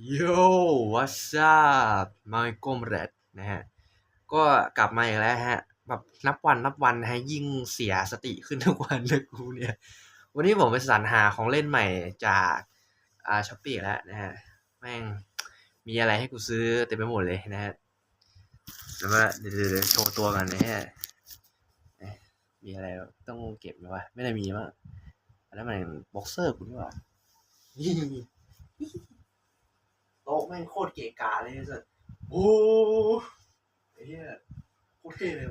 โย่วัสซับมาโกมเรดนะฮะ ก็กลับมาอีกแล้วฮะ แบบนับวันนับวันนะฮะยิ่งเสียสติขึ้นทุกวันเลยกูเนี่ย วันนี้ผมไปสรรหาของเล่นใหม่จากอ่าช้อปปี้แล้วนะฮะ แม่งมีอะไรให้กูซื้อเต็มไปหมดเลยนะฮะแต่ว่าเดี๋ยวเดี๋ยวโชว์ตัวกันนะฮะ มีอะไรต้องเก็บไหมวะ ไม่ได้มีมั้งอันนั้นมันบ็อกเซอร์กูนี่หว่า โต๊ะแม่งโคตรเกะกะเลยสัสโอ้ไอ้เหี้ยโคตรเท่เลย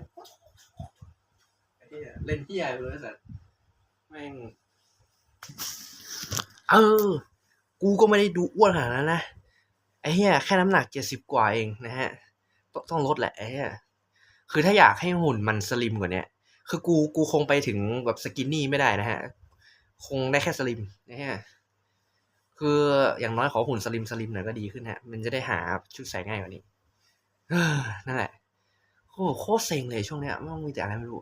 ไอ้เหี้ยเล่นเหี้ยเลยสัสแม่งเออ กูก็ไม่ได้ดูอ้วนขนาดนั้นนะ ไอ้เหี้ยแค่น้ำหนักเจ็ดสิบกว่าเองนะฮะ ต้องต้องลดแหละไอ้เหี้ยคือถ้าอยากให้หุ่นมันสลิมกว่านี้คือกูกูคงไปถึงแบบสกินนี่ไม่ได้นะฮะ คงได้แค่สลิมนะฮะ คืออย่างน้อยขอหุ่นสลิมสลิมหน่อยก็ดีขึ้นฮะ มันจะได้หาชุดใส่ง่ายกว่านี้นั่นแหละโอ้โคตรเซ็งเลยช่วงเนี้ยไม่ต้องมีแต่อะไรไม่รู้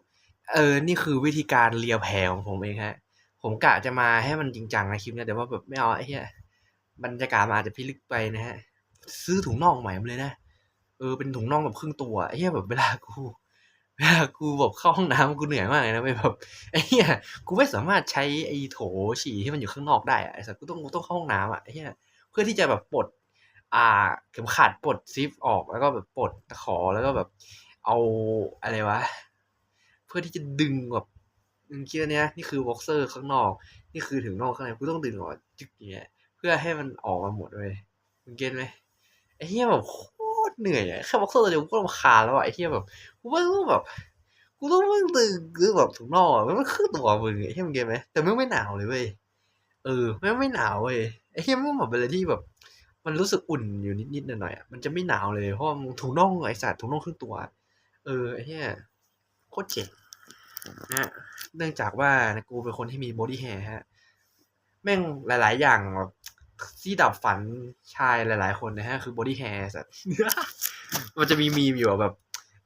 เออ นี่คือวิธีการเลียแผลของผมเองฮะ ผมกะจะมาให้มันจริงจังนะคลิปเนี้ยแต่ว่าแบบไม่เอาไอ้เหี้ยบรรยากาศมันอาจจะพิลึกไปนะฮะ ซื้อถุงน่องใหม่มาเลยนะ เออ เป็นถุงน่องแบบครึ่งตัวไอ้เหี้ยแบบเวลากู เวลากูแบบเข้าห้องน้ำกูเหนื่อยมากเลยนะไปแบบไอ้เหี้ยกูไม่สามารถใช้ไอ้โถฉี่ที่มันอยู่ข้างนอกได้อะไอ้สัสกูต้องกูต้องเข้าห้องน้ำอะไอ้เหี้ยเพื่อที่จะแบบปลด อ่าเข็มขัดปลดซิปออกแล้วก็แบบปลดตะขอแล้วก็แบบ เอาอะไรวะ เพื่อที่จะดึงแบบมึงคิดว่าเนี้ยนี่คือบ็อกเซอร์ข้างนอก นี่คือถึงนอกข้างในกูต้องดึงออกจึกเงี้ยเพื่อให้มันออกมาหมดเลยมึงเก็ตไหมไอ้เหี้ยแบบโค เหนื่อยอะแค่บ็อกเซอร์ตัวเดียวกูก็รำคาญแล้วอะไอ้เหี้ยแบบกูไม่รู้แบบกูต้องมึงดึงคือแบบถุงนอกอะมันคือตัวมึงไอ้เหี้ยมึงเก็ตไหมแต่มึงไม่หนาวเลยเว้ยเออแม่ไม่หนาวเว้ยไอ้เหี้ยมันแบบเป็นอะไรที่แบบ มันรู้สึกอุ่นอยู่นิดๆหน่อยๆอะมันจะไม่หนาวเลยเพราะมึงถุงน่องไอ้สัตว์ถุงน่องครึ่งตัว เออไอ้เหี้ยโคตรเจ๋งนะฮะเนื่องจากว่ากูเป็นคนที่มีบอดี้แฮร์ฮะแม่งหลาย ๆ อย่างแบบ ที่ดับฝันชายหลาย ๆ คนนะฮะ คือบอดี้แฮร์สัตว์มันจะมีมีมอยู่แบบ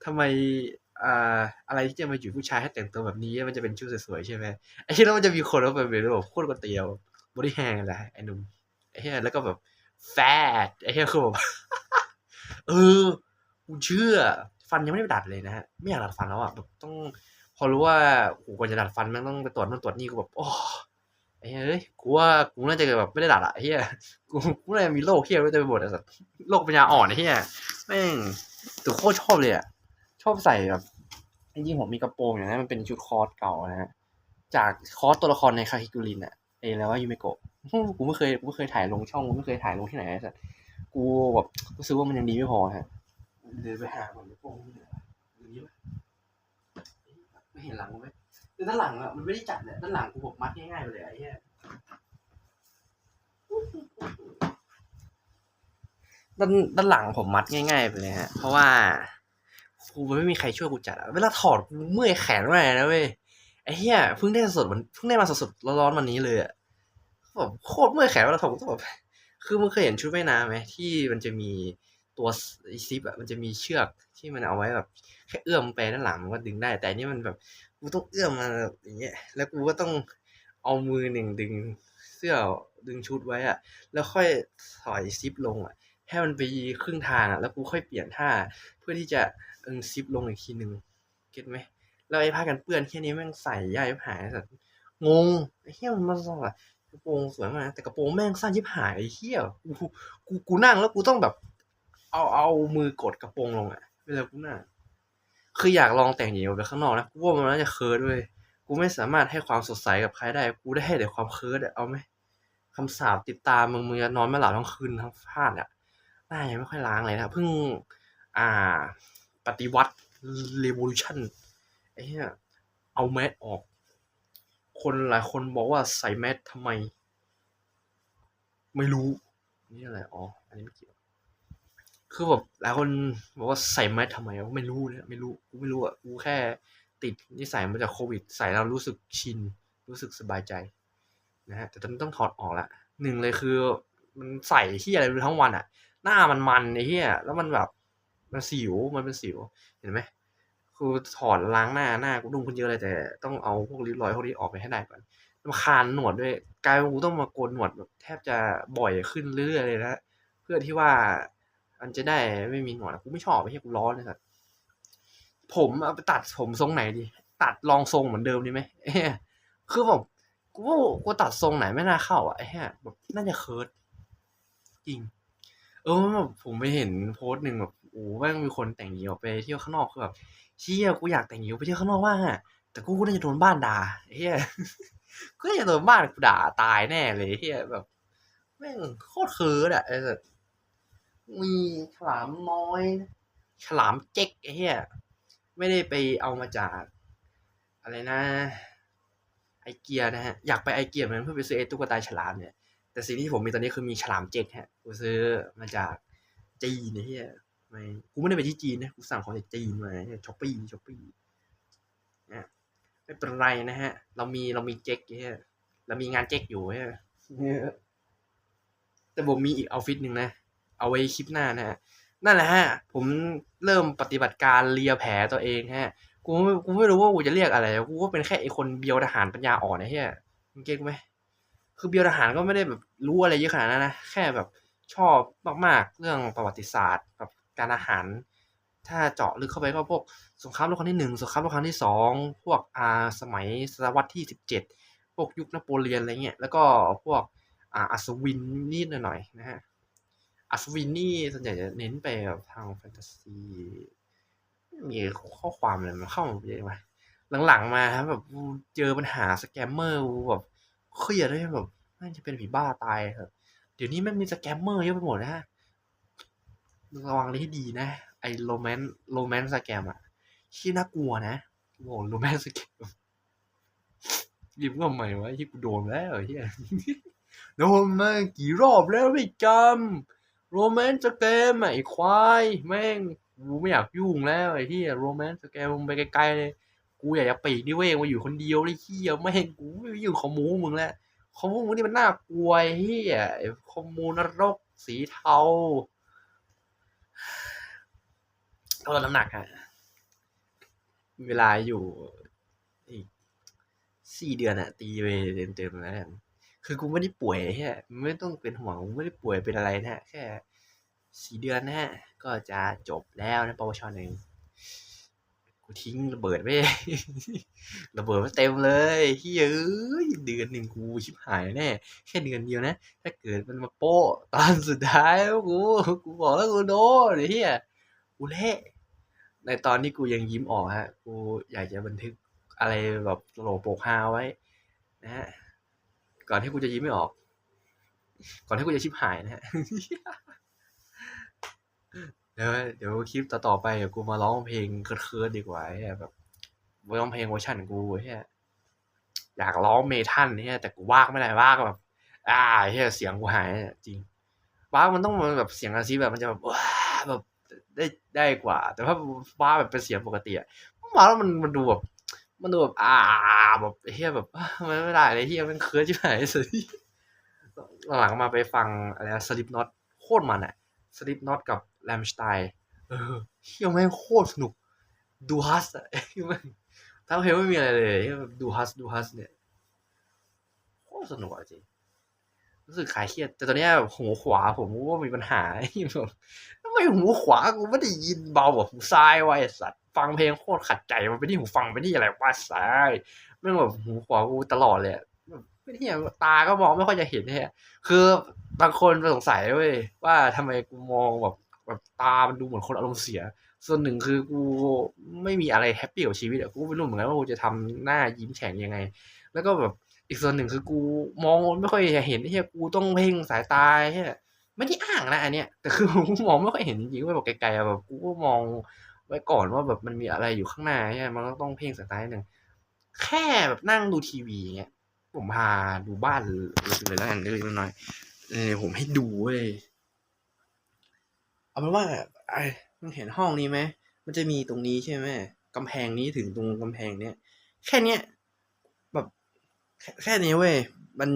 ทำไมอ่าอะไรที่จะมาอยู่ผู้ชายให้แต่งตัวแบบนี้มันจะเป็นชุดสวยๆใช่ไหมไอ้ที่แล้วมันจะมีคนแล้วเป็นแบบโคตรกระเตียวบอดี้แฮร์แหละไอ้นุ่มไอ้เหี้ยแล้วก็แบบแฟดไอ้เหี้ยคือแบบเออกูเชื่อ ฟันยังไม่ได้ดัดเลยนะฮะไม่อยากดัดฟันแล้วอะแบบต้อง พอรู้ว่ากูควรจะดัดฟันม่งต้องไปตรวจนู่นตรวจนี่กูแบบโอ้อ้ เหี้ยกูว่ากูน่าจะแบบไม่ได้ดัดอะเหี้ยกูกูน่าจะมีโรคเหี้ยไว้เต็มไปหมดอะสัสโรคปัญญาอ่อนเหี้ยแม่งแต่โคตรชอบเลยอะชอบใส่แบบจริงๆผมมีกระโปรงอย่างนั้นมันเป็นชุดคอร์สเก่านะฮะจากคอร์สตัวละครในคาฮิกุรินอะเอแล้วว่ายูเมโกะกูไม่เคยกูไม่เคยถ่ายลงช่องกูไม่เคยถ่ายลงที่ไหนไอ้สัสกูแบบรู้สึกว่ามันยังดีไม่พอฮะเดินไปหาผมในโป้งนี่เหรออไม่เห็นหลังไหม คือด้านหลังอะมันไม่ได้จัดเนี่ยด้านหลังกูบอกมัดง่ายๆไปเลยไอ้เหี้ยด้านด้านหลังผมมัดง่าย ๆ ไปเลยฮะ เพราะว่ากูไม่มีใครช่วยกูจัดอะเวลาถอดกูเมื่อยแขนมากเลยนะเว้ยไอ้เหี้ยเพิ่งได้สดมันเพิ่งได้มาสดๆร้อนๆวันนี้เลยอะแบบโคตรเมื่อยแขนเวลาถอดกูต้องแบบคือมึงเคยเห็นชุดว่ายน้ำไหมที่มันจะมี ตัวซิปอะมันจะมีเชือกที่มันเอาไว้แบบแค่เอื้อมไปด้านหลังมันก็ดึงได้ แต่นี่มันแบบกูต้องเอื้อมมาอย่างเงี้ยแล้วกูก็ต้องเอามือหนึ่งดึงเสื้อดึงชุดไว้อะแล้วค่อยถอยซิปลงอะให้มันไปครึ่งทางอะแล้วกูค่อยเปลี่ยนท่า เพื่อที่จะเอิงซิปลงอีกทีหนึ่งเก็ตไหมแล้วไอ้ผ้ากันเปื้อนแค่นี้แม่งใส่ย่ายหายสัตว์งงไอ้เหี้ยมันมาสอดกระโปรงสวยมากแต่กระโปรงแม่งสั้นยิบหายไอ้เหี้ยกูกูนั่งแล้วกูต้องแบบ เอาเอามือกดกระโปรงลงอะเวลากูนั่งคืออยากลองแต่งหญิงออกไปข้างนอกนะกูว่ามันน่าจะเคิร์ดด้ยกูไม่สามารถให้ความสดใสกับใครได้ กูได้ให้แต่ความเคิร์ดอะเอาไหมคำสาปติดตามมึงมึงจะนอนไม่หลับทั้งคืนทั้งพลาดอะหน้ายังไม่ค่อยล้างเลยนะเพิ่งอ่า ปฏิวัติ revolution ไอ้เหี้ยเอาแมสออก คนหลายคนบอกว่าใส่แมสทำไม ไม่รู้ นี่อะไรอ๋ออันนี้ไม่เกี่ยว คือแบบหลายคนบอกว่าใส่แมสทำไมวะไม่รู้เลยไม่รู้กูไม่รู้อะกูแค่ติดนิสัยมาจากโควิด ใส่แล้วรู้สึกชิน รู้สึกสบายใจนะฮะแต่ตอนนี้ต้องถอดออกละหนึ่งเลยคือมันใส่ที่อะไรทั้งวันอะ หน้ามันมันไอ้เหี้ยแล้วมันแบบมันสิวมันเป็นสิวเห็นไหมคือถอดล้างหน้าหน้ากูดุ้งขึ้นเยอะเลยแต่ ต้องเอาพวกริ้วรอยพวกนี้ออกไปให้ได้ก่อนรำคาญหนวดด้วยกลายเป็นกูต้องมาโกนหนวดแบบแทบจะบ่อยขึ้นเรื่อยๆเลยนะเพื่อที่ว่า มันจะได้ไม่มีหนวดกูไม่ชอบไอ้เหี้ยกูร้อนเลยสัตว์ผมเอาไปตัดผมทรงไหนดี ตัดลองทรงเหมือนเดิมดีไหมคือแบบกูว่ากูตัดทรงไหนไม่น่าเข้าอะไอ้เหี้ยแบบน่าจะเคิร์ดจริง เออแบบผมไปเห็นโพสต์หนึ่งแบบโอ้แม่งมีคนแต่งหญิงออกไปเที่ยวข้างนอกคือแบบเชี่ยกูอยากแต่งหญิงไปเที่ยวข้างนอกว่างอะแต่กูก็น่าจะโดนบ้านด่าไอ้เฮียก็น่าจะโดนบ้านกูด่าตายแน่เลยไอ้เฮียแบบแม่งโคตรเคิร์ดอะไอ้สัส มีฉลามน้อยฉลามเจ๊กไอ้เฮียไม่ได้ไปเอามาจาก อะไรนะ ไอเกียนะฮะ อยากไปไอเกียเหมือนกันเพื่อไปซื้อไอตุ๊กตาฉลามเนี่ย แต่สิ่งที่ผมมีตอนนี้คือมีฉลามเจ๊กฮะกูซื้อมาจากจีนนะเฮียไม่กูไม่ได้ไปที่จีนนะกูสั่งของจากจีนมาช้อปปี้ช้อปปี้นะไม่เป็นไรนะฮะ เรามีเรามีเจ๊กเฮียเรามีงานเจ๊กอยู่เฮียแต่ผมมีอีกเอาฟิตหนึ่งนะ เอาไว้คลิปหน้านะฮะนั่นแหละฮะ ผมเริ่มปฏิบัติการเลียแผลตัวเองฮะ กูไม่กูไม่รู้ว่ากูจะเรียกอะไร กูก็เป็นแค่ไอคนเบียวทหารปัญญาอ่อนนะเฮียมึงเก็ตไหมคือเบียวทหารก็ไม่ได้แบบรู้อะไรเยอะขนาดนั้นนะ แค่แบบชอบมากๆ เรื่องประวัติศาสตร์กับการอาหาร ถ้าเจาะลึกเข้าไปก็พวกสงครามโลกครั้งที่หนึ่งสงครามโลกครั้งที่สองพวกอาสมัยศตวรรษที่สิบเจ็ดพวกยุคนโปเลียนอะไรเงี้ย แล้วก็พวกอาอัศวินนิดหน่อยๆนะฮะ อัศวินนี่ส่วนใหญ่จะเน้นไปแบบทางแฟนตาซีมีข้อความอะไรมันเข้ามาเยอะไหมหลังๆมาครับแบบเจอปัญหาสแกมเมอร์แบบเครียดเลยแบบน่าจะเป็นผีบ้าตายครับ เดี๋ยวนี้ม่งมีสแกมเมอร์เยอะไปหมดนะฮะระวังเลยให้ดีนะ ไอ้โรแมนต์โรแมนต์สแกมอะที่น่ากลัวนะโอ้โรแมนต์สแกมยิ้มก็ใหม่วะที่กูโดนแล้วเฮียโดนมากี่รอบแล้วไม่จำ โรแมนต์สแกมอะไอ้ควายแม่งกูไม่อยากยุ่งแล้วไอ้ที่โรแมนต์สแกมมึงไปไกลๆเลย กูอยากจะปีกนี่เว้ยมาอยู่คนเดียวเลยเฮียไม่เห็นกูไม่อยู่ขโมยมึงแล้วขโมยมึงนี่มันน่ากลัวไอ้เฮียไอ้ขโมยนรกสีเทาก็ลดน้ำหนักอะเวลาอยู่อีกสี่เดือนอะตีไปเต็มๆแล้วกัน คือกูไม่ได้ป่วยแค่ไม่ต้องเป็นห่วงกูไม่ได้ป่วยเป็นอะไรนะฮะแค่สี่เดือนนะฮะก็จะจบแล้วนะปวชหนึ่งกูทิ้งระเบิดไว้ระเบิดไว้เต็มเลยเฮ้ยเอ้ยเดือนหนึ่งกูชิบหายแน่แค่เดือนเดียวนะ ถ้าเกิดมันมาโป้ตอนสุดท้ายกูกูบอกแล้วกูโดนไอ้เฮียกูเละในตอนที่กูยังยิ้มออกฮะ กูอยากจะบันทึกอะไรแบบตลโปกฮาไว้ นะฮะ ก่อนที่กูจะยิ้มไม่ออก ก่อนที่กูจะชิบหายนะฮะเดี๋ยวเดี๋ยวคลิปต่อๆไปเดี๋ยวกูมาร้องเพลงเคิร์ดดีกว่าแบบร้องเพลงเวอร์ชันกูไอ้เฮียอยากร้องเมทัลเนี่ยแต่กูว่างไม่ได้ว่างแบบ อ่าไอ้เฮียเสียงกูหายจริงว่ามันต้องมันแบบเสียงอาซีแบบมันจะแบบว้าแบบได้ได้กว่า แต่ถ้าว้าแบบเป็นเสียงปกติอะมาแล้วมันมันดูแบบ มันดูแบบอ่าแบบเฮียแบบมันไม่ได้เลยเฮียมันเคิร์ดชิบหายสุดหลังมาไปฟังอะไรสลิปน็อตโคตรมันอะสลิปน็อตกับแรมสไตน์เฮียแม่งโคตรสนุก ดูฮัสอะเฮียแม่งทั้งเพลงไม่มีอะไรเลยเฮียแบบดูฮัสดูฮัสเนี่ยโคตรสนุกจริงรู้สึกขายเครียด แต่ตอนเนี้ยหูขวาผมก็มีปัญหาเฮียแบบทำไมหูขวากูไม่ได้ยินเบาแบบหูซ้ายไวะไอ้สัตว ฟังเพลงโคตรขัดใจมันไปที่หูฟังไปที่อะไรวะซ้ายไม่แบบหูขวากูตลอดเลยไม่ที่ยตาก็มองไม่ค่อยจะเห็นเนี่ยคือบางคนสงสัยเว้ยว่าทำไมกูมองแบบแบบตา มันดูเหมือนคนอารมณ์เสีย ส่วนหนึ่งคือกูไม่มีอะไรแฮปปี้กับชีวิตอะกูไม่รู้เหมือนกันว่ากูจะทำหน้ายิ้มแฉ่งยังไง แล้วก็แบบอีกส่วนหนึ่งคือกูมองไม่ค่อยจะเห็นที่กูต้องเพ่งสายตาใช่ไม่ได้อ้างนะอันเนี้ยแต่คือกูมองไม่ค่อยเห็นจริงๆว่าแบบไกลๆแบบกูก็มอง ไว้ก่อนว่าแบบมันมีอะไรอยู่ข้างหน้าใช่มันก็ต้องเพ่งสายตาหนึ่งแค่แบบนั่งดูทีวีเงี้ยผมพาดูบ้านเลยแล้วกันเล็กน้อยเออผมให้ดูเว้ยเอาเป็นว่าไอ้มึงเห็นห้องนี้ไหมมันจะมีตรงนี้ใช่ไหมกำแพงนี้ถึงตรงกำแพงเนี้ยแค่เนี้ยแบบแค่แค่นี้เว้ยมัน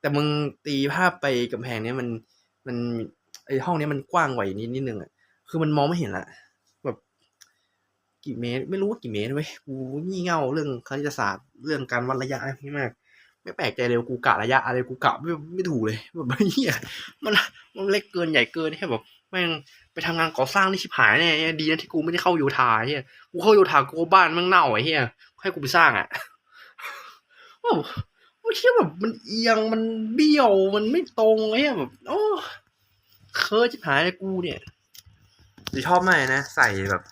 แต่มึงตีภาพไปกำแพงเนี้ยมันมันไอห้องเนี้ยมันกว้างกว่าอีกนิดนิดนึงอะคือมันมองไม่เห็นละ กี่เมตร ไม่รู้ว่ากี่เมตรเว้ยกูงี่เง่าเรื่องคณิตศาสตร์เรื่องการวัดระยะนี่มาก ไม่แปลกใจเลยกูกะระยะอะไรกูกะไม่ไม่ถูกเลยแบบเฮียมันมันเล็กเกินใหญ่เกินแค่แบบแม่งไปทำงานก่อสร้างนี่ชิบหายแน่เฮียดีนะที่กูไม่ได้เข้าโยธาเฮียกูเข้าโยธากูบ้านแม่งเน่าไอ้เฮียให้กูไปสร้างอะโอ้โหเฮียแบบมันเอียงมันเบี้ยวมันไม่ตรงไอ้เฮียแบบ โอ้เคยชิบหายเลยกูเนี่ยชอบมากนะ ใส่แบบ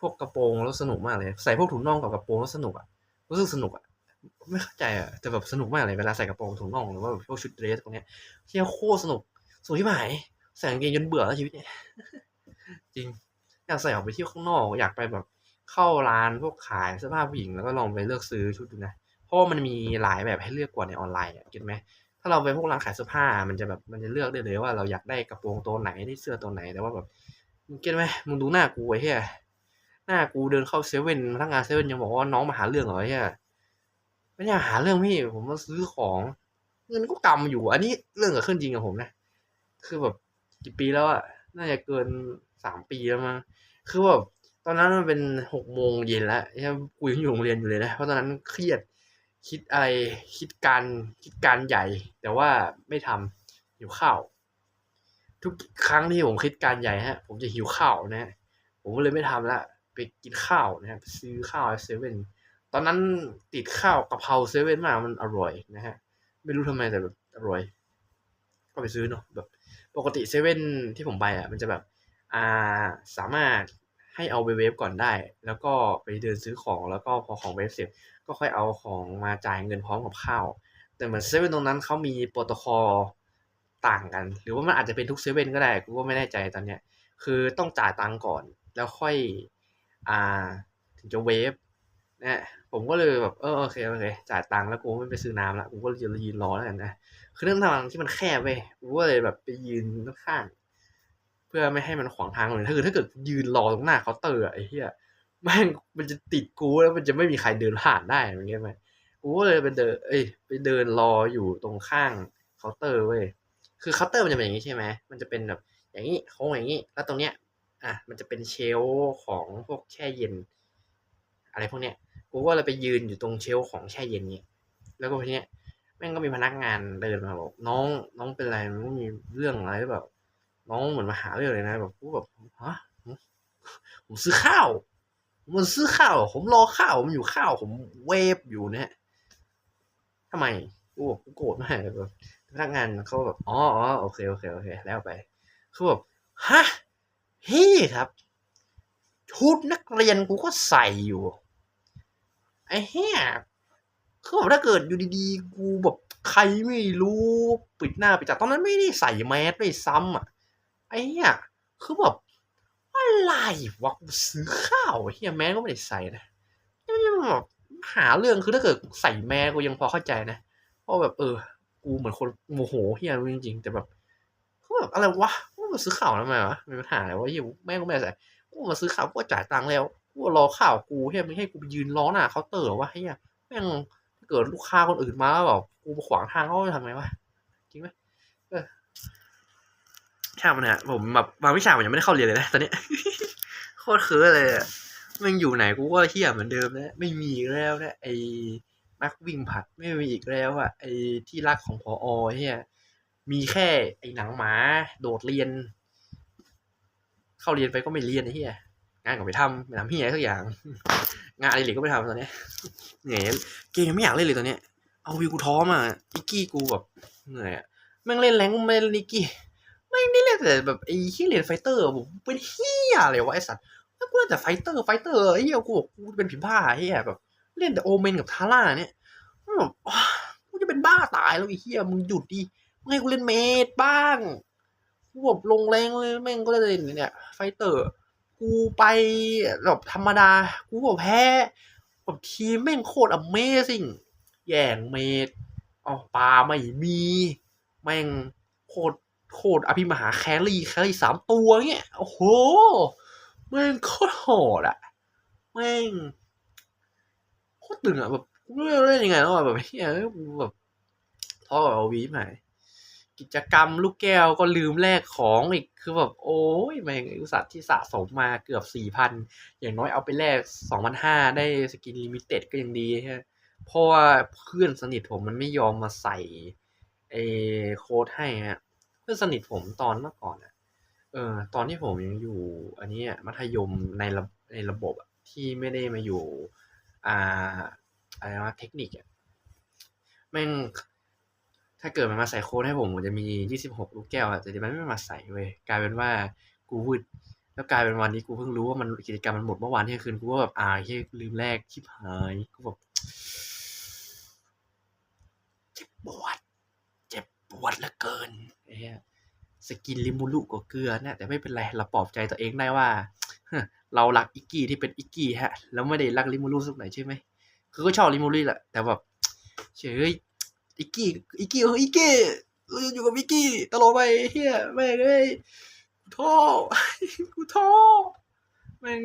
พวกกระโปรงแล้วสนุกมากเลย ใส่พวกถุงน่องกับกระโปรงแล้วสนุกอะรู้สึกสนุกอะไม่เข้าใจอะแต่แบบสนุกมากเลยเวลาใส่กระโปรงถุงน่องหรือว่าพวกชุดเดรสพวกเนี้ยเที่ยวโคตรสนุกสนุกที่หมายใส่กางเกงจนเบื่อแล้วชีวิตเนี่ยจริงอยากใส่ออกไปเที่ยวข้างนอก อยากไปแบบเข้าร้านพวกขายเสื้อผ้าผู้หญิงแล้วก็ลองไปเลือกซื้อชุดดูนะเพราะว่ามันมีหลายแบบให้เลือกกว่าในออนไลน์อะเก็ตไหมถ้าเราไปพวกร้านขายเสื้อผ้า มันจะแบบมันจะเลือกได้เลยว่าเราอยากได้กระโปรงตัวไหนได้เสื้อตัวไหนแต่ว่าแบบมึงเก็ตไหมมึงดูหน้ากูไอ้เหี้ย หน้ากูเดินเข้าเซเว่นพนักงานเซเว่นยังบอกว่าน้องมาหาเรื่องเหรอเนี่ยไม่ได้หาเรื่องพี่ ผมมาซื้อของ เงินก็กำอยู่ อันนี้เรื่องเกิดขึ้นจริงกับผมนะ คือแบบกี่ปีแล้วอะน่าจะเกินสามปีแล้วมั้งคือแบบตอนนั้นมันเป็นหกโมงเย็นแล้วยังกูยังอยู่โรงเรียนอยู่เลยนะเพราะตอนนั้นเครียดคิดอะไรคิดการคิดการใหญ่ แต่ว่าไม่ทำหิวข้าวทุกครั้งที่ผมคิดการใหญ่ฮะ ผมจะหิวข้าวนะฮะผมก็เลยไม่ทำละ ไปกินข้าวนะครับซื้อข้าวเซเว่นตอนนั้นติดข้าวกะเพราเซเว่นมากมันอร่อยนะฮะไม่รู้ทำไมแต่แบบอร่อย ก็ไปซื้อเนาะแบบ ปกติเซเว่นที่ผมไปอะ มันจะแบบ อ่าสามารถให้เอาไปเวฟก่อนได้ แล้วก็ไปเดินซื้อของแล้วก็พอของเวฟเสร็จก็ค่อยเอาของมาจ่ายเงินพร้อมกับข้าว แต่เหมือนเซเว่นตรงนั้นเขามีโปรโตคอลต่างกัน หรือว่ามันอาจจะเป็นทุกเซเว่นก็ได้กูก็ไม่แน่ใจตอนเนี้ย คือต้องจ่ายตังก่อน แล้วค่อย ถึงจะเวฟนะผมก็เลยแบบเออโอเคโอเคจ่ายตังค์แล้วกูไม่ไปซื้อน้ำละกูก็จะยืนรอแล้วกันนะคือเรื่องทางที่มันแคบเว้ยกูก็เลยแบบไปยืนข้างเพื่อไม่ให้มันขวางทางเลยถ้าเกิดถ้าเกิดยืนรอตรงหน้าเคาน์เตอร์ไอ้เหี้ยแม่งมันจะติดกูแล้วมันจะไม่มีใครเดินผ่านได้อย่างเงี้ยไหมกูก็เลยไปเดิน เอ้ยไปเดินรออยู่ตรงข้างเคาน์เตอร์เว้ยคือเคาน์เตอร์มันจะเป็นอย่างนี้ใช่ไหมมันจะเป็นแบบอย่างนี้โค้งอย่างนี้ แล้วตรงเนี้ย อะมันจะเป็นเชลของพวกแช่เย็น อะไรพวกเนี้ยกูก็เลยไปยืนอยู่ตรงเชลของแช่เย็นนี้แล้วก็ทีเนี้ยแม่งก็มีพนักงานเดินมาบอกน้องน้องเป็นไรมันมีเรื่องอะไรหรือเปล่าน้องเหมือนมาหาเรื่องเลยนะแบบกูแบบฮะผมซื้อข้าวผมมาซื้อข้าว ผมรอข้าวผมอยู่ข้าว ผมเวฟอยู่เนี่ยทำไมกูบอกกูโกรธมากเลยแบบพนักงานเขาแบบอ๋ออ๋อโอเคโอเคโอเค แล้วไปคือแบบฮะ พี่ครับชุดนักเรียนกูก็ใส่อยู่ ไอ้เหี้ยคือแบบถ้าเกิดอยู่ดีๆ กูแบบใครไม่รู้ปิดหน้าปิดตาตอนนั้นไม่ได้ใส่แมสด้วยซ้ำอะ ไอ้เหี้ยคือแบบอะไรวะกูซื้อข้าวเฮียแมสก็ไม่ได้ใส่นะยังแบบหาเรื่องคือถ้าเกิดใส่แมสกูยังพอเข้าใจนะเพราะแบบเออ กูเหมือนคนโมโหเฮียจริงๆแต่แบบเขาแบบอะไรวะ มาซื้อข้าวทำไมวะมีปัญหาอะไรวะเฮียแม่งก็ไม่ใส่กูมาซื้อข้าวกูจ่ายตังค์แล้วกูรอข้าวกูเฮียไม่ให้กูไปยืนรอหน้าเคาน์เตอร์วะเฮียแม่งถ้าเกิดลูกค้าคนอื่นมาแล้วบบกูมาขวางทางเขาจะทำไงวะจริงไหมเออช่างมันนะผมแบบบางวิชาผมยังไม่ได้เข้าเรียนเลยนะตอนนี้โคตรเคือเลยมันอยู่ไหนกูก็เฮียเหมือนเดิมนะไม่มีแล้วนะไอ้นักวิ่งผัดไม่มีอีกแล้วอะไอ้ที่รักของพออเฮีย มีแค่ไอ้หนังหมาโดดเรียน เข้าเรียนไปก็ไม่เรียนไอ้เฮียงานก็ไม่ทำไม่ทำเฮียสักอย่าง งานอะไรหลีก็ไม่ทำตอนเนี้ยเหนื่อยเกมไม่อยากเล่นเลยตอนเนี้ยเอาวิวกูท้อมาอิกกี้กูแบบเหนื่อยอะแม่งเล่นแรงไม่เล่นอิกกี้ไม่ได้เล่นแต่แบบไอ้ที่เรียนไฟเตอร์ผมเป็นเฮียอะไรวะไอสัตว์แล้วกูเล่นแต่ไฟเตอร์ไฟเตอร์ไอ้เหี้ยกูบอกกูเป็นผีบ้าไอ้เหี้ยแบบ เล่นแต่โอเมนกับทาร่าเนี่ยแบบกูจะเป็นบ้าตายแล้วไอ้เหี้ยมึงหยุดดิ มึงให้กูเล่นเมดบ้างกูแบบลงแรงเลยแม่งก็เล่นเนี่ย ไฟเตอร์ กูไปแบบธรรมดา กูก็แพ้แบบทีมแม่งโคตร Amazing แย่งเมดเอาปลาไม่มี แม่งโคตรโคตรอภิมหาแครี่แครี่สามตัวเงี้ยโอ้โหแม่งโคตรโหดอะแม่งโคตรตึงอะแบบกูไม่รู้เล่นยังไงแล้วอแบบเฮียแบบท้อกับเอาวีใหม่ กิจกรรมลูกแก้วก็ลืมแลกของอีกคือแบบโอ้ยแม่งอุตส่าห์ที่สะสมมาเกือบสี่พันอย่างน้อยเอาไปแลกสองพันห้าได้สกินลิมิเต็ดก็ยังดีฮะเพราะว่าเพื่อนสนิทผมมันไม่ยอมมาใส่ไอ้โค้ดให้ฮะเพื่อนสนิทผมตอนเมื่อก่อนอะเออตอนที่ผมยังอยู่ อันนี้มัธยมในระในระบบที่ไม่ได้มาอยู่ อ่าอะไรวะเทคนิคอะแม่ง ถ้าเกิดมันมาใส่โค้ดให้ผมผมจะมียี่สิบหกลูกแก้วอะแต่มันไม่มาใส่เว้ยกลายเป็นว่ากูวืดแล้วกลายเป็นวันนี้กูเพิ่งรู้ว่ามันกิจกรรมมันหมดเมื่อวานที่คืนกูก็แบบอายเฮ้ยลืมแลกชิบหายกูแบบเจ็บปวด เจ็บปวดเหลือเกินไอ้เหี้ยสกินลิมูรุก็เกลือนะแต่ไม่เป็นไรเราปลอบใจตัวเองได้ว่าเรารักอิกกี้ที่เป็นอิกกี้ฮะ แล้วไม่ได้รักลิมูรุสักหน่อยใช่ไหมคือก็ชอบลิมูรุแหละแต่แบบเฉย อิกกี้อิกกี้เอออิกกี้เอออยู่กับอิกกี้ตลอดไปเฮียแม่งเอ้ยกูท้อกูท้อแม่ง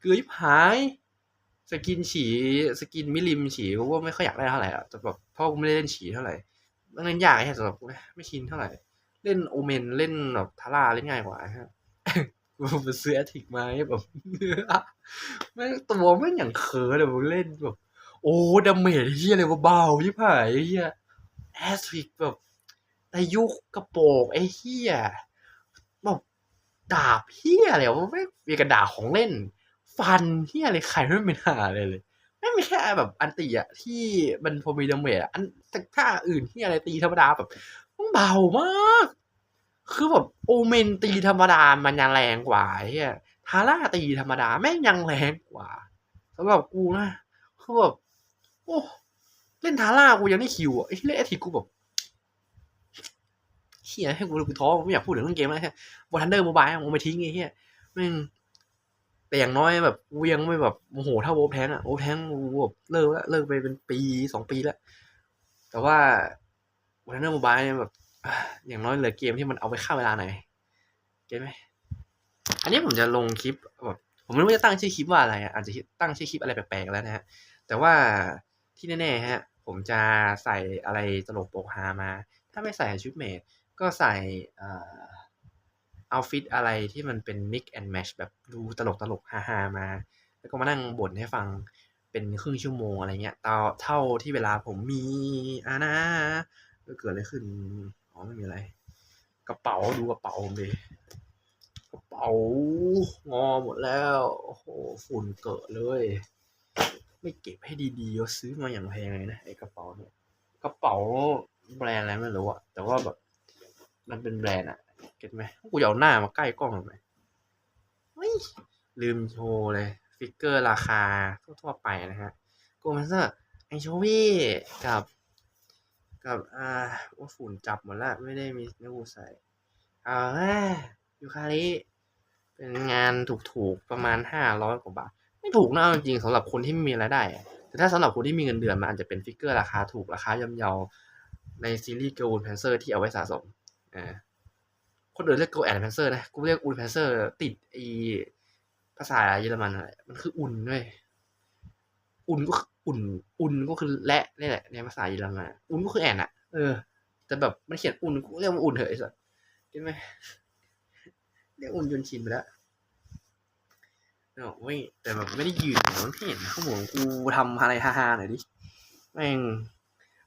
เกือบหายสกินฉีสกินมิลิมฉีกูว่าไม่ค่อยอยากได้เท่าไหร่อะแต่แบบพราะกูไม่ได้เล่นฉีเท่าไหร่มันเล่นยากไอ้สำหรับกูนะไม่ชินเท่าไหร่ เล่นโอเมนเล่นแบบทาร่าเล่นง่ายกว่าฮะกูไปซื้อแอทิกมาแบบแม่งตัวแม่งอย่างเคิร์ดเลยมึงเล่นแบบ โอ้ดาเมจเฮียอะไรวะเบายิ่ผ่ายเฮียแอสฟิกแบบอายุกระโปงไอ้เฮียแบบดาบเฮียอะไรวะไม่มีกระดาษของเล่น ฟันเฮียอะไรใครไม่เป็นหาเลยเลยไม่มีแค่แบบอันตีอะที่มันพอมีดาเมจอะอันแต่ถ้าอื่นที่อะไรตีธรรมดาแบบมันเบามาก คือแบบโอเมนตีธรรมดามันยังแรงกว่าเฮียทาร่าตีธรรมดาแม่งยังแรงกว่าสำหรับกูนะคือแบบ โอ้เล่นทาร่ากูยังได้คิวอะไอ้เล่นแอทิกูแบบเฮียให้กูกูท้อไม่อยากพูดถึงเรื่องเกมแล้วแค่วอทันเดอร์โมบายมึงไปทิ้งไอ้เฮียแม่งแต่อย่างน้อยแบบกูยังไม่แบบโมโหเท่าโวแทงอะโวแทงกูแบบเลิกแล้วเลิกไปเป็นปีสองปีแล้ว แต่ว่าวอทันเดอร์โมบายเนี่ยแบบอย่างน้อยเหลือเกมที่มันเอาไปฆ่าเวลาหน่อยเก็ตไหมอันนี้ผมจะลงคลิปแบบผมไม่รู้ว่าจะตั้งชื่อคลิปว่าอะไรอะอาจจะตั้งชื่อคลิปอะไรแปลกๆแล้วนะฮะแต่ว่า ที่แน่ๆฮะผมจะใส่อะไรตลกโปกฮามา ถ้าไม่ใส่ชุดเมดก็ใส่อ่าเอาฟิตอะไรที่มันเป็น mix and match แบบดูตลกตลกๆฮาๆมา แล้วก็มานั่งบ่นให้ฟังเป็นครึ่งชั่วโมงอะไรเงี้ยตาเท่าที่เวลาผมมีอ่านะก็เกิดอะไรขึ้นอ๋อไม่มีอะไร กระเป๋าดูกระเป๋าผมดิกระเป๋างอหมดแล้ว โอ้โหฝุ่นเกิดเลย ไม่เก็บให้ดีๆซื้อมาอย่างแพงเลยนะไอ้กระเป๋าเนี่ยกระเป๋าแบรนด์อะไรไม่รู้อะแต่ว่าแบบมันเป็นแบรนด์อะเก็ตไหมกูจะเอาหน้ามาใกล้กล้องทำไมเฮ้ยลืมโชว์เลย ฟิกเกอร์ราคาทั่วๆไปนะฮะโกมันเซอร์ไอโชวี่กับ กับอ่าว่าฝุ่นจับหมดละ ไม่ได้มีเนื้อกูใส่อ่ายูคาริเป็นงานถูกๆ ประมาณห้าร้อยกว่าบาท ไม่ถูกนะจริงๆสำหรับคนที่ไม่มีรายได้ แต่ถ้าสำหรับคนที่มีเงินเดือนมันอาจจะเป็นฟิกเกอร์ราคาถูกราคาย่อมเยาในซีรีส์เกิร์ลแพนเซอร์ที่เอาไว้สะสมอ่าคนอื่นเรียกเกิร์ลแอนด์แพนเซอร์นะกูเรียกอูนแพนเซอร์ติดไอภาษาเยอรมันอะไรมันคืออุ่นด้วยอุ่นก็คืออุ่น อุ่นก็คือและนี่แหละในภาษาเยอรมันอุ่นก็คือแอนอะเออ แต่แบบมันเขียนอุ่นกูเรียกมันอุ่นเถอะไอ้สัสเห็นไหมเรียกอุ่นจนชินไปแล้ว เนาะเว้ยแต่แบบไม่ได้ยืนมันไม่เห็นข้างบนกูทำอะไรฮ่าๆหน่อยดิแม่ง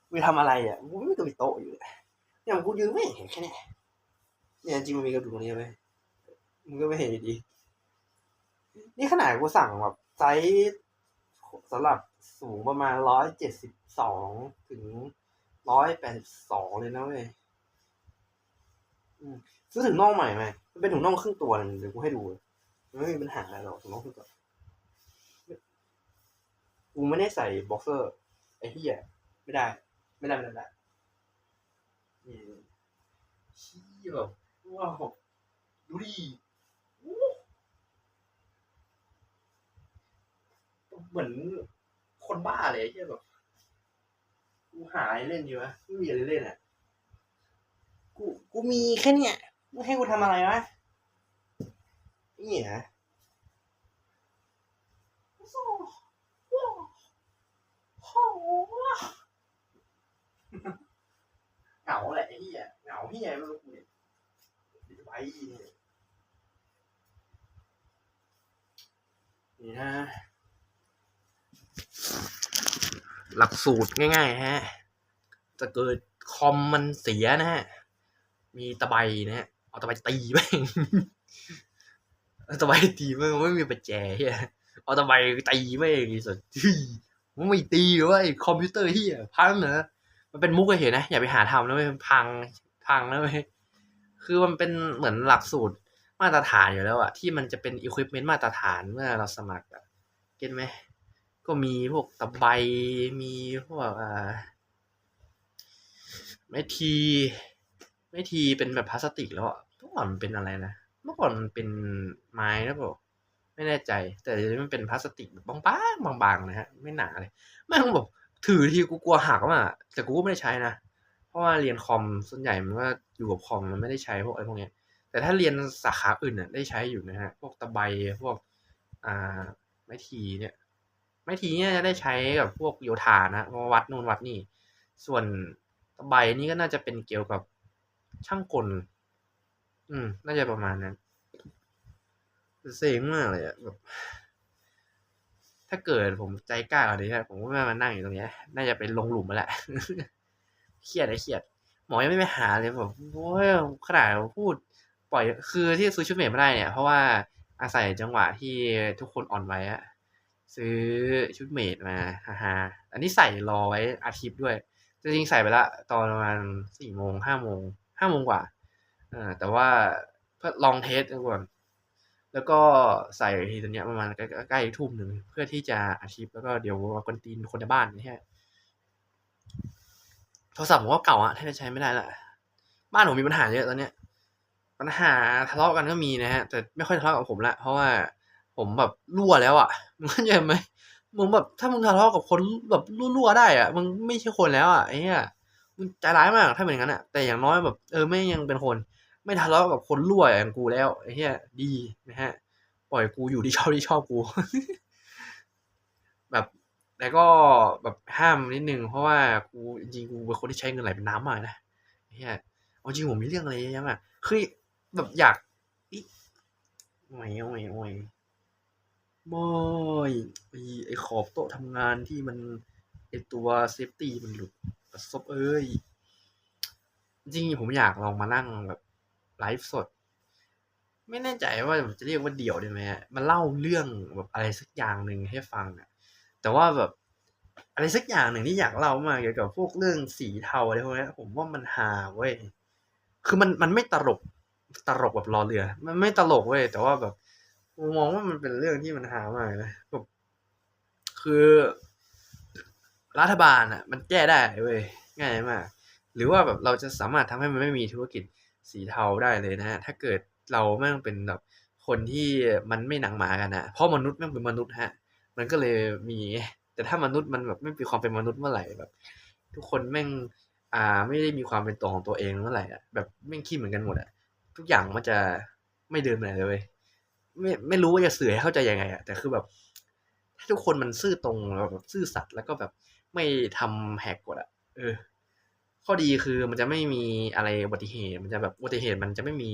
กูทำอะไรอะกูไม่มีตัวมีโต๊ะอยู่เลยเนี่ยกูยืนไม่เห็นแค่นี้เนี่ยจริงมันมีกระดูกตรงนี้ไหมมึงก็ไม่เห็นอยู่ดีนี่ขนาดกูสั่งแบบไซส์สำหรับสูงประมาณร้อยเจ็ดสิบสองถึงร้อยแปดสิบสองเลยนะเว้ยอืมซื้อถุงน่องใหม่ไหมเป็นถุงน่องครึ่งตัวเดี๋ยวกูให้ดู ไม่มีปัญหาอะไรหรอกถุงน่องครึ่งตัวกูไม่ได้ใส่บ็อกเซอร์ ไอ้เหี้ยไม่ได้ ไม่ได้ไม่ได้ไม่ได้นี่เชี่ยแบบว้าวดูดิโอ้เหมือนคนบ้าเลยไอ้ที่แบบกูหาอะไรเล่นอยู่วะไม่มีอะไรเล่นอะกูกูมีแค่เนี้ยมึงให้กูทำอะไรวะ นี่ฮะเหงาแหละไอ้เหี้ยเหงาเหี้ยไม่รู้กูเนี่ยเดี๋ยวไปเนี่ยนี่นะหลักสูตรง่าย ๆ ฮะ จะเกิดคอมมันเสียนะฮะ มีตะไบนะฮะ เอาตะไบตีแม่ง ตะไบตีม่งไม่มีปัจแจเฮียเอาตะไบตีแม่งไอ้สัสมันไม่ตีเว้ยคอมพิวเตอร์เฮียพังเหรอมันเป็นมุกเฉยๆนะ อย่าไปหาทำนะเว้ยมันพังพังนะเว้ยคือมันเป็นเหมือนหลักสูตรมาตรฐานอยู่แล้วอะที่มันจะเป็นอุปกรณ์มาตรฐานเมื่อเราสมัครอะเก็ตไหมก็มีพวกตะไบมีพวกอ่าไม้ที ไม้ทีเป็นแบบพลาสติกแล้วอะเมื่อก่อนมันเป็นอะไรนะ เมื่อก่อนมันเป็นไม้นะบอกไม่แน่ใจ แต่เดี๋ยวนี้มันเป็นพลาสติกแบบบางๆบางๆนะฮะ ไม่หนาเลยแม่งแบบถือทีกูกลัวหักมากแต่กูก็ไม่ได้ใช้นะเพราะว่าเรียนคอมส่วนใหญ่มันก็อยู่กับคอมมันไม่ได้ใช้พวกอะไรพวกเนี้ยแต่ถ้าเรียนสาขาอื่นน่ะได้ใช้อยู่นะฮะพวกตะไบพวกอ่าไม้ทีเนี่ยไม้ทีเนี่ยจะได้ใช้กับพวกโยธานะว่าวัดนู่นวัดนี่ ส่วนตะไบนี่ก็น่าจะเป็นเกี่ยวกับช่างกล อืม น่าจะประมาณนั้นเซ็งมากเลยอะแบบ ถ้าเกิดผมใจกล้ากว่านี้นะผมก็ไม่มานั่งอยู่ตรงเนี้ย น่าจะเป็นลงหลุมมาแหละเครียดไอ้เครียด หมอยังไม่ไปหาเลยแบบโอ้ยขนาดพูด ปล่อยคือที่ซื้อชุดเมทไม่ได้เนี่ย เพราะว่าอาศัยจังหวะที่ทุกคนอ่อนไหวอะซื้อชุดเมทมาฮ่าฮาอันนี้ใส่รอไว้อาทิตย์ด้วยจริงๆใส่ไปละตอนประมาณสี่โมงห้าโมงห้าโมงกว่า แต่ว่าเพื่อลองเทสก่อน แล้วก็ใส่ทีตอนเนี้ยประมาณใกล้ๆทุ่มหนึ่งเพื่อที่จะอาทิตย์แล้วก็เดี๋ยวกวนตีนคนในบ้านนี่ฮะโทรศัพท์ผมก็เก่าอะแทบจะใช้ไม่ได้ละบ้านผมมีปัญหาเยอะตอนเนี้ยปัญหาทะเลาะกันก็มีนะฮะ แต่ไม่ค่อยทะเลาะกับผมละเพราะว่าผมแบบรั่วแล้วอะมึงเข้าใจไหมมึงแบบถ้ามึงทะเลาะกับคนแบบรั่วๆได้อะมึงไม่ใช่คนแล้วอะไอ้เหี้ยมึงใจร้ายมากถ้าเป็นอย่างนั้นอะแต่อย่างน้อยแบบเออไม่ยังเป็นคน ไม่ทะเลาะกับคนรั่วอย่างกูแล้วไอ้เหี้ยดีนะฮะ ปล่อยกูอยู่ที่ชอบที่ชอบกู แบบแต่ก็แบบห้ามนิดนึงเพราะว่ากูจริงกูเป็นคนที่ใช้เงินไหลเป็นน้ำมากนะไอ้เหี้ยเอาจริงผมมีเรื่องอะไรเยอะแยะมากคือแบบอยากอิโอ้ยโอ้ยโอ้ยบอยไอ้ขอบโต๊ะทำงานที่มันไอ้ตัวเซฟตี้มันหลุดประสบเอ้ยจริงผมอยากลองมานั่งแบบ ไลฟ์สด ไม่แน่ใจว่าจะเรียกว่าเดี่ยวได้ไหมมันเล่าเรื่องแบบอะไรสักอย่างหนึ่งให้ฟังอะแต่ว่าแบบอะไรสักอย่างหนึ่งที่อยากเล่ามาเกี่ยวกับพวกเรื่องสีเทาอะไรพวกนี้ผมว่ามันฮาเว้ยคือมันมันไม่ตลกตลกแบบรอเรือ มันไม่ตลกเว้ยแต่ว่าแบบมองว่ามันเป็นเรื่องที่มันหามากนะแบบคือ รัฐบาลอะ มันแก้ได้เว้ยง่ายมาก หรือว่าแบบเราจะสามารถทำให้มันไม่มีธุรกิจ สีเทาได้เลยนะฮะถ้าเกิดเราแม่งเป็นแบบคนที่มันไม่หนังหมากันนะเพราะมนุษย์แม่งเป็นมนุษย์ฮะ มันก็เลยมี แต่ถ้ามนุษย์มันแบบไม่มีความเป็นมนุษย์เมื่อไหร่แบบ ทุกคนแม่งอ่าไม่ได้มีความเป็นตัวของตัวเองเมื่อไหร่อะแบบแม่งคิดเหมือนกันหมดอะทุกอย่างมันจะไม่เดินไปไหนเลยไม่ไม่รู้ว่าจะสื่อให้เข้าใจยังไงอะแต่คือแบบ ถ้าทุกคนมันซื่อตรงแล้วแบบซื่อสัตย์แล้วก็แบบไม่ทำแหกกฎอะเออ ข้อดีคือมันจะไม่มีอะไรอุบัติเหตุ มันจะแบบอุบัติเหตุมันจะไม่มี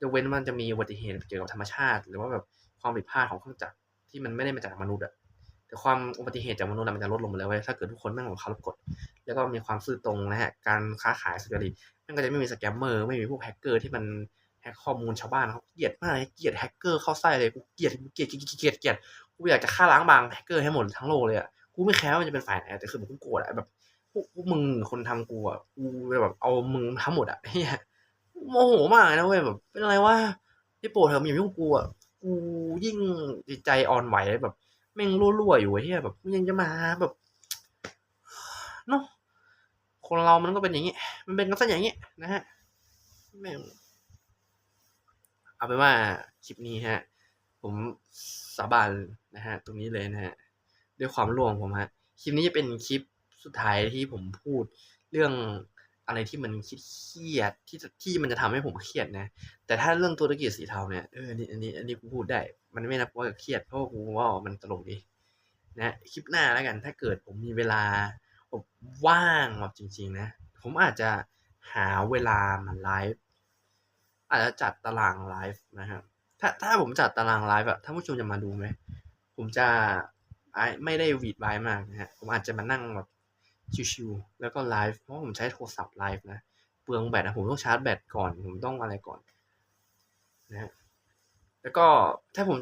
ยกเว้นมันจะมีอุบัติเหตุเกี่ยวกับธรรมชาติ หรือว่าแบบความผิดพลาดของเครื่องจักรที่มันไม่ได้มาจากมนุษย์อะแต่ความอุบัติเหตุจากมนุษย์มันจะลดลงไปแล้วเว้ยถ้าเกิดทุกคนแม่งเคารพกฎแล้วก็มีความซื่อตรงนะฮะการค้าขายสุจริตแม่งก็จะไม่มีสแกมเมอร์ไม่มีพวกแฮกเกอร์ที่มันแฮกข้อมูลชาวบ้านเขาเกลียดมากเลยเกลียดแฮกเกอร์เข้าไส้เลยกูเกลียดกูเกลียดเกลียดเกลียดเกลียดกูอยากจะฆ่าล้างบางแฮกเกอร์ให้หมดทั้งโลกเลยอะกูไม่แคร์ว่ามันจะเป็นฝ่ายไหนแต่คือแบบกูโกรธอะแบบ กพวกมึงคนทำกูอะกูแบบเอามึงทั้งหมดอะเฮียโมโหมากเลยนะเว้ยแบบ เป็นอะไรวะที่โปรดเถอมึงอย่ายุ่งกูอะกูยิ่งจิตใจอ่อนไหวแบบแม่งรั่วๆอยู่ไอ้เฮียแบบยังจะมาแบบเนาะคนเรามันก็เป็นอย่างนี้ มันเป็นกันซะอย่างนี้นะฮะแม่งเอาเป็นว่าคลิปนี้ฮะ ผมสาบานนะฮะ ตรงนี้เลยนะฮะ ด้วยความร่วงผมฮะ คลิปนี้จะเป็นคลิป สุดท้ายที่ผมพูดเรื่องอะไรที่มันคิดเครียดที่ที่มันจะทำให้ผมเครียดนะ แต่ถ้าเรื่องธุรกิจสีเทาเนี่ยเอออันนี้อันนี้อันนี้กูพูดได้ มันไม่นับว่าเครียดเพราะว่ากูว่ามันตลกดีนะคลิปหน้าแล้วกันถ้าเกิดผมมีเวลาผมว่างแบบจริง ๆ นะ ผมอาจจะหาเวลามาไลฟ์อาจจะจัดตารางไลฟ์นะครับถ้าถ้าผมจัดตารางไลฟ์อะท่านผู้ชมจะมาดูไหมผมจะไม่ได้วีดไวายมากนะฮะผมอาจจะมานั่งแบบ ชิวๆแล้วก็ไลฟ์เพราะผมใช้โทรศัพท์ไลฟ์นะเปลืองแบตนะผมต้องชาร์จแบตก่อน ผมต้องอะไรก่อนนะฮะแล้วก็ถ้าผม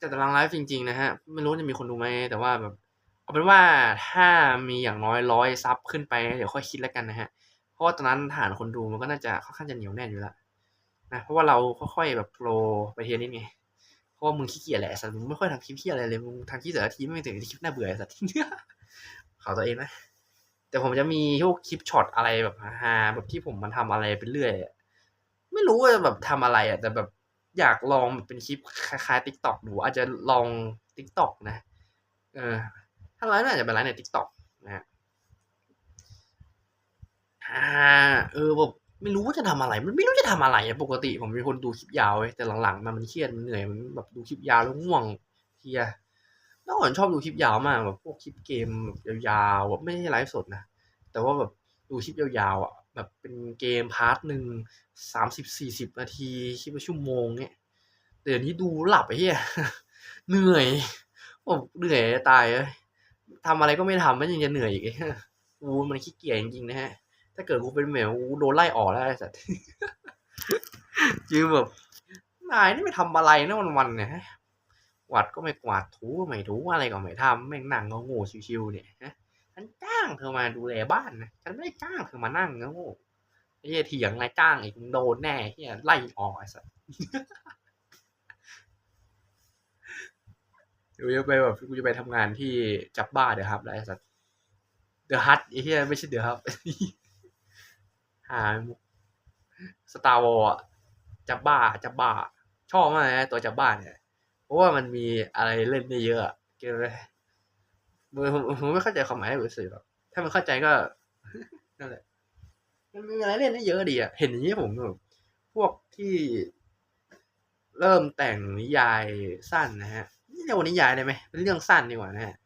จัดตารางไลฟ์จริง ๆ นะฮะไม่รู้จะมีคนดูไหมแต่ว่าแบบเอาเป็นว่าถ้ามีอย่างน้อยร้อยซับขึ้นไป เดี๋ยวค่อยคิดแล้วกันนะฮะเพราะว่าตอนนั้นฐานคนดูมันก็น่าจะค่อนข้างจะเหนียวแน่นอยู่แล้วนะเพราะว่าเราค่อยๆแบบโปรไปเทียนิดไงเพราะว่ามึงขี้เกียจแหละสัตว์มึงไม่ค่อยทำคลิปที่อะไรเลยมึงทำคลิปแต่ละทีไม่เป็นแต่คลิปน่าเบื่อไอ้สัตว์เขาตัวเองนะ แต่ผมจะมีพวกคลิปช็อตอะไรแบบฮาแบบที่ผมมันทำอะไรไปเรื่อยไม่รู้ว่าแบบทำอะไรอะ แต่แบบอยากลองเป็นคลิปคล้ายๆ t ิ k t o k ดูอาจจะลอง t ิ k t o k นะ เออ ถ้าไลฟ์น่าจะเป็นไลฟ์ใน t ิ k t o k นะฮะอ่าเออแบบไม่รู้ว่าจะทำอะไร มันไม่รู้จะทำอะไรปกติผมเป็นคนดูคลิปยาวแต่หลังๆมามันเครียดมันเหนื่อยมันแบบดูคลิปยาวแล้วง่วงเพลียว ก่อนชอบดูคลิปยาวมากแบบพวกคลิปเกมแบบยาวๆแบบไม่ใช่ไลฟ์สดนะ แต่ว่าแบบดูคลิปยาวๆอะแบบเป็นเกมพาร์ทหนึ่งสามสิบสี่สิบนาทีคลิปชั่วโมงเนี่ยเดี๋ยวนี้ดูหลับไอ้เหี้ยเหนื่อยผมเหนื่อยตายเลยทำอะไรก็ไม่ทำมันยังจะเหนื่อยอีกไอ้เหี้ยกูมันขี้เกียจจริงๆนะฮะ ถ้าเกิดกูเป็นเหมวกูโดนไล่ออกแล้วไอ้สัตว์จริงแบบนายนี่ไม่ทำอะไรนะวันๆเนี่ย วาดก็ไม่กวาดถูก็ไม่ถูอะไรก็ไม่ทำแม่งนั่งงงๆชิวๆเนี่ยฮะฉันจ้างเธอมาดูแลบ้านนะฉันไม่ได้จ้างเธอมานั่งนะโง่ไอ้เหี้ยเถียงนายจ้างอีกโดนแน่เหี้ยไล่ออกไอ้สัสเดี๋ยวจะไปแบบกูจะไปทำงานที่จับบ้าเดี๋ยวครับไอ้สัสเดอะฮัทไอ้เหี้ยไม่ใช่เดอะฮับหาสตาร์วอลจับบ้าจับบ้า ชอบมากนะตัวจับบ้าเนี่ย ราะว่ามันมีอะไรเล่นได้เยอะเก็ตไหมผมผมไม่เข้าใจความหมายให้รู้สึกหรอกถ้ามันเข้าใจก็นั่นแหละมันมีอะไรเล่นได้เยอะดีอะเห็นอย่างนี้ผมแบบพวกที่เริ่มแต่งนิยายสั้นนะฮะนี่เรียกว่านิยายได้ไหมเป็นเรื่องสั้นดีกว่านะฮะ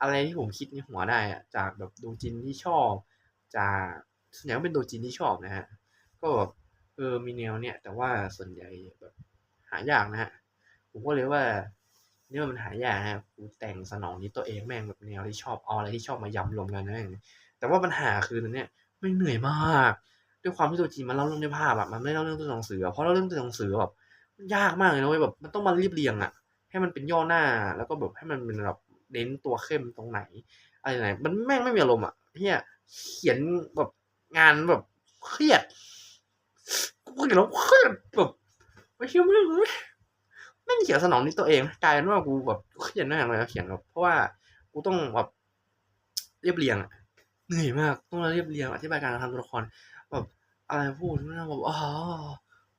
อะไรที่ผมคิดในหัวได้อะจากแบบดูจินที่ชอบ จากส่วนใหญ่เป็นดูจินที่ชอบนะฮะก็แบบเออมีแนวเนี่ย แต่ว่าส่วนใหญ่แบบหายากนะฮะ ผมก็เลยว่านี่มันหายากฮะกูแต่งสนองนี้ตัวเองแม่งแบบแนวที่ชอบเอาอะไรที่ชอบมายำรวมกันนะแม่งแต่ว่าปัญหาคือตอนเนี้ยไม่เหนื่อยมาก ด้วยความที่ตัวจริงมันเล่าเรื่องด้วยภาพอะมันไม่เล่าเรื่องตัวหนังสือเพราะเล่าเรื่องตัวหนังสือแบบมันยากมากเลยนะเว้ยแบบมันต้องมาเรียบเรียงอะให้มันเป็นย่อหน้าแล้วก็แบบให้มันเป็นแบบเน้นตัวเข้มตรงไหนอะไรไหนมันแม่งไม่มีอารมณ์อะเฮียเขียนแบบงานแบบเครียดกูเขียนแล้วเครียดแบบไม่เชื่อไม่รู้ ไม่เขียนสนองนี้ตัวเองกลายเป็นว่ากูแบบเครียดมากเลยเขียนแบบเพราะว่ากูต้องแบบเรียบเรียงอะเหนื่อยมากต้องมาเรียบเรียงอธิบายการทำตัวละครแบบอะไรพูดนั่นแบบอ๋อ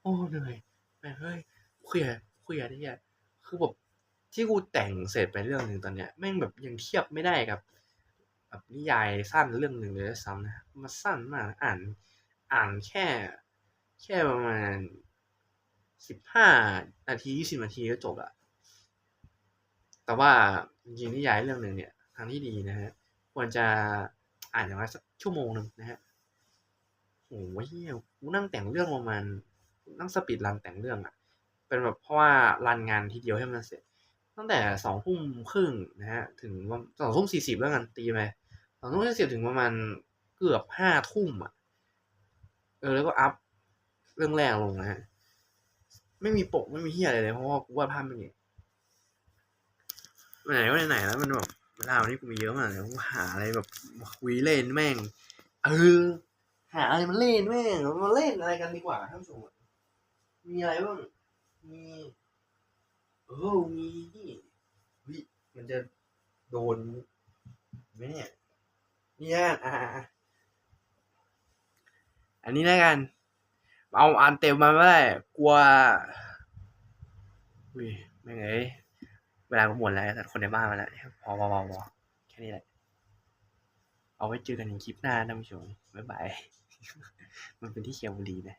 โอ้เหนื่อยแม่เฮ้ยเครียดเครียดที่เนี่ยคือแบบที่กูแต่งเสร็จไปเรื่องหนึ่งตอนเนี้ยแม่งแบบยังเทียบไม่ได้กับแบบนิยายสั้นเรื่องหนึ่งเลยด้วยซ้ำนะมันสั้นมากอ่าน อ่านแค่ แค่ประมาณ สิบห้านาทียี่สิบนาทีก็จบละแต่ว่าจริงๆนิยายเรื่องหนึ่งเนี่ย ทางที่ดีนะฮะ ควรจะอ่านอย่างไรสักชั่วโมงหนึ่งนะฮะโอ้โหเฮียกูนั่งแต่งเรื่องประมาณนั่งสปีดรันแต่งเรื่องอะเป็นแบบเพราะว่ารันงานทีเดียวให้มันเสร็จ ตั้งแต่สองทุ่มครึ่งนะฮะ ถึงสองทุ่มสี่สิบแล้วกันตีไปสองทุ่มสี่สิบถึงประมาณเกือบห้าทุ่มอะ เออแล้วก็อัพเรื่องแรกลงนะฮะ ไม่มีปกไม่มีเฮียอะไรเลยเพราะว่ากูวาดภาพไม่เก่งไหนก็ไหนๆแล้วมันแบบเวลาวันนี้กูมีเยอะมากเลยกูหาอะไรแบบคุยเล่นแม่งเออหาอะไรมาเล่นแม่งมาเล่นอะไรกันดีกว่าท่านผู้ชมมีอะไรบ้างมีเออมีนี่เฮ้ยมันจะโดนไหมเนี่ยเนี่ยอ่าอ่าอันนี้แล้วกัน เอาอันเต็มมาไม่ได้ กลัวอุ้ยไม่ไงยเวลาก็หมดแล้วแต่คนในบ้านมาแล้วพอพอพอพอแค่นี้แหละ เอาไว้เจอกันในคลิปหน้าท่านผู้ชมบ๊ายบาย มันเป็นที่เคียวบุรีนะ